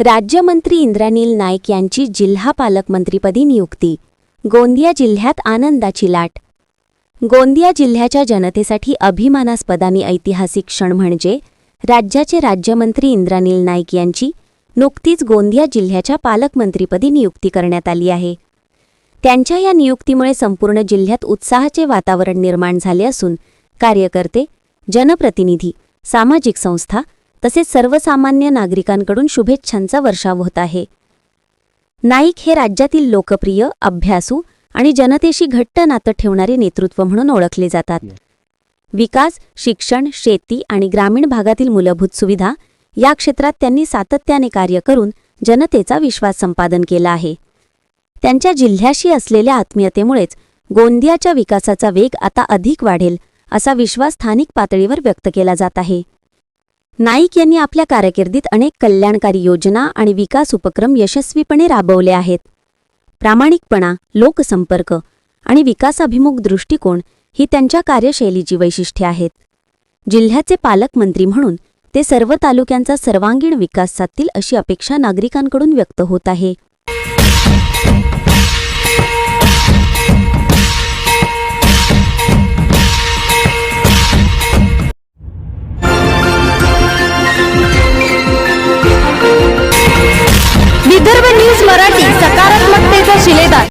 राज्यमंत्री इंद्रानील नाईक यांची जिल्हा पालकमंत्रीपदी नियुक्ती. गोंदिया जिल्ह्यात आनंदाची लाट. गोंदिया जिल्ह्याच्या जनतेसाठी अभिमानास्पद आणि ऐतिहासिक क्षण म्हणजे राज्याचे राज्यमंत्री इंद्रानील नाईक यांची नुकतीच गोंदिया जिल्ह्याच्या पालकमंत्रीपदी नियुक्ती करण्यात आली आहे. त्यांच्या या नियुक्तीमुळे संपूर्ण जिल्ह्यात उत्साहाचे वातावरण निर्माण झाले असून कार्यकर्ते जनप्रतिनिधी सामाजिक संस्था तसेच सर्वसामान्य नागरिकांकडून शुभेच्छांचा वर्षाव होत आहे. नाईक हे राज्यातील लोकप्रिय अभ्यासू आणि जनतेशी घट्ट नातं ठेवणारे नेतृत्व म्हणून ओळखले जातात. विकास शिक्षण शेती आणि ग्रामीण भागातील मूलभूत सुविधा या क्षेत्रात त्यांनी सातत्याने कार्य करून जनतेचा विश्वास संपादन केला आहे. त्यांच्या जिल्ह्याशी असलेल्या आत्मीयतेमुळेच गोंदियाच्या विकासाचा वेग आता अधिक वाढेल असा विश्वास स्थानिक पातळीवर व्यक्त केला जात आहे. नाईक यांनी आपल्या कारकिर्दीत अनेक कल्याणकारी योजना आणि विकास उपक्रम यशस्वीपणे राबवले आहेत. प्रामाणिकपणा लोकसंपर्क आणि विकासाभिमुख दृष्टिकोन ही त्यांच्या कार्यशैलीची वैशिष्ट्ये आहेत. जिल्ह्याचे पालकमंत्री म्हणून ते सर्व तालुक्यांचा सर्वांगीण विकास साधतील अशी अपेक्षा नागरिकांकडून व्यक्त होत आहे.